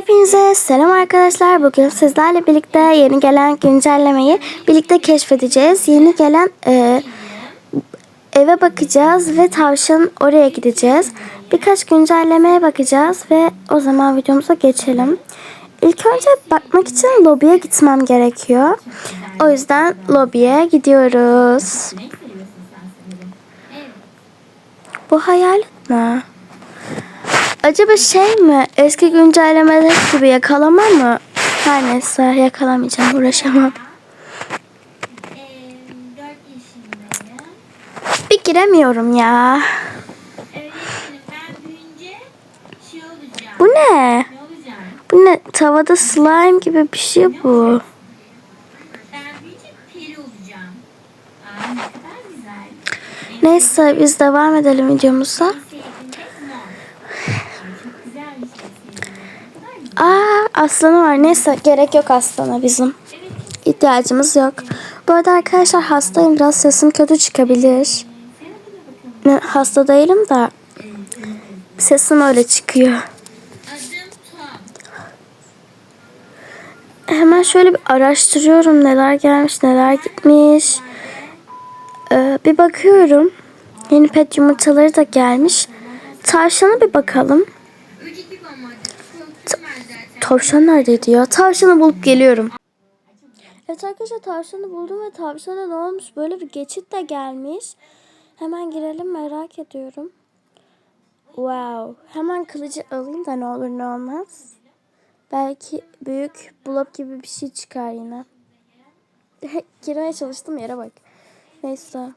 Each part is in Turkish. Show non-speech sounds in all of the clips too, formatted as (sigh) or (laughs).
Hepinize selam arkadaşlar. Bugün sizlerle birlikte yeni gelen güncellemeyi birlikte keşfedeceğiz. Yeni gelen e, eve bakacağız ve tavşan oraya gideceğiz. Birkaç güncellemeye bakacağız ve o zaman videomuza geçelim. İlk önce bakmak için lobiye gitmem gerekiyor. O yüzden lobiye gidiyoruz. Bu hayalet mi? Acaba şey mi? Eski güncellemede gibi yakalama mı? Her neyse yakalamayacağım. Uğraşamam. 4 yaşındayım. Bir giremiyorum ya. Bu ne? Bu ne? Tavada slime gibi bir şey bu. Neyse biz devam edelim videomuza. En sevdiğim renk mor. Ay, Çok güzelmiş. Ne kadar güzel. Aa aslanı var. Neyse gerek yok aslana bizim. İhtiyacımız yok. Bu arada arkadaşlar hastayım. Biraz sesim kötü çıkabilir. Hasta değilim de sesim öyle çıkıyor. Hemen şöyle bir araştırıyorum neler gelmiş neler gitmiş. Ee, bir bakıyorum. Yeni pet yumurtaları da gelmiş. Tavşana bir bakalım. Önceki bir amacım. Korkum var zaten. Tavşan neredeydi ya? Tavşanı bulup geliyorum. Evet arkadaşlar tavşanı buldum ve tavşana ne olmuş? Böyle bir geçit de gelmiş. Hemen girelim merak ediyorum. Wow. Hemen kılıcı alayım da ne olur ne olmaz. Belki büyük blok gibi bir şey çıkar yine. (laughs) Girmeye çalıştım yere bak. Neyse.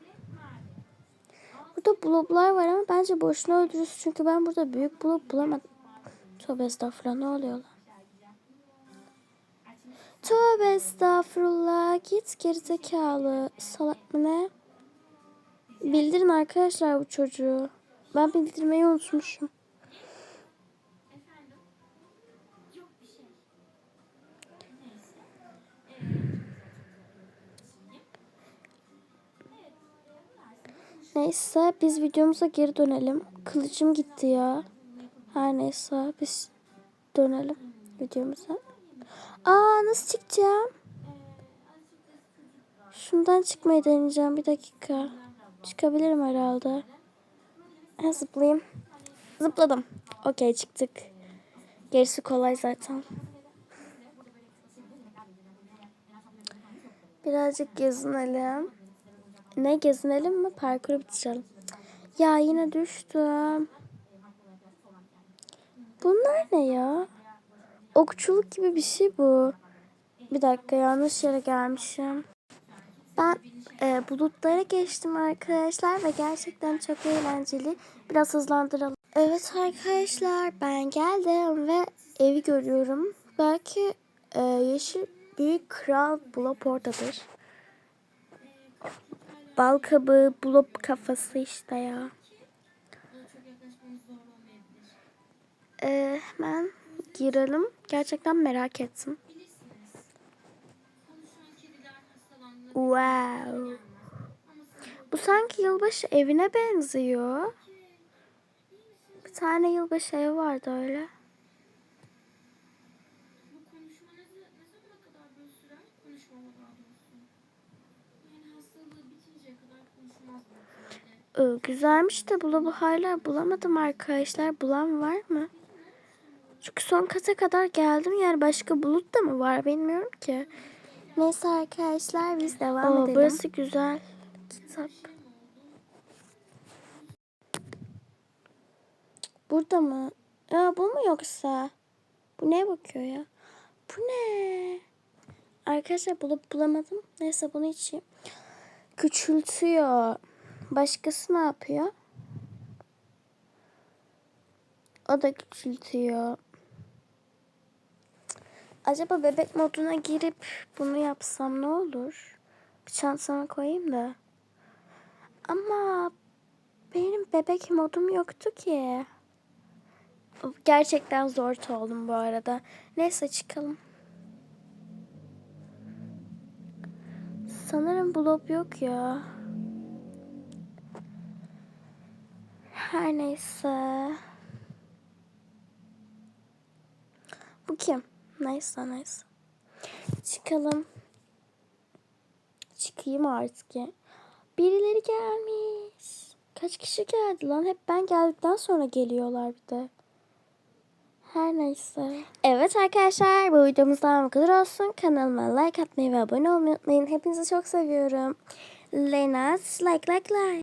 Burada bloblar var ama bence boşuna öldürürüz. Çünkü ben burada büyük blob bulamadım. Tövbe estağfurullah ne oluyor lan? Tövbe estağfurullah git gerizekalı salak mı ne? Bildirin arkadaşlar bu çocuğu. Ben bildirmeyi unutmuşum. Neyse biz videomuza geri dönelim. Kılıcım gitti ya. Her neyse biz dönelim videomuza. Aa nasıl çıkacağım? Şundan çıkmayı deneyeceğim bir dakika. Çıkabilirim herhalde. Ha, zıplayayım. Zıpladım. Okey çıktık. Gerisi kolay zaten. Birazcık gezinelim. Ne gezinelim mi? Parkuru bitirelim. Ya yine düştüm. Bunlar ne ya? Okçuluk gibi bir şey bu. Bir dakika yanlış yere gelmişim. Ben e, bulutlara geçtim arkadaşlar ve gerçekten çok eğlenceli. Biraz hızlandıralım. Evet arkadaşlar ben geldim ve evi görüyorum. Belki e, yeşil büyük kral Blop oradadır. Bal kabağı Blop kafası işte ya. E, hemen girelim. Gerçekten merak ettim. Wow. Bu sanki yılbaşı evine benziyor. Bir tane yılbaşı evi vardı öyle. Ee, güzelmiş de bula bu hala bulamadım arkadaşlar. Bulan var mı? Çünkü son kata kadar geldim. Yani başka bulut da mı var bilmiyorum ki. Neyse arkadaşlar biz devam edelim. Burası güzel. Kitap. Burada mı? Ya bu mu yoksa? Bu ne bakıyor ya? Bu ne? Arkadaşlar bulup bulamadım. Neyse bunu içeyim. Küçültüyor. Başkası ne yapıyor? O da küçültüyor. Acaba bebek moduna girip bunu yapsam ne olur? Bir çantama koyayım da. Ama benim bebek modum yoktu ki. Gerçekten zor oldum bu arada. Neyse çıkalım. Sanırım blob yok ya. Her neyse. Bu kim? Neyse neyse. Çıkalım. Çıkayım artık ya. Birileri gelmiş. Kaç kişi geldi lan? Hep ben geldikten sonra geliyorlar bir de. Her neyse. Evet arkadaşlar bu videomuzdan bu kadar olsun. Kanalıma like atmayı ve abone olmayı unutmayın. Hepinizi çok seviyorum. Lenas like like like.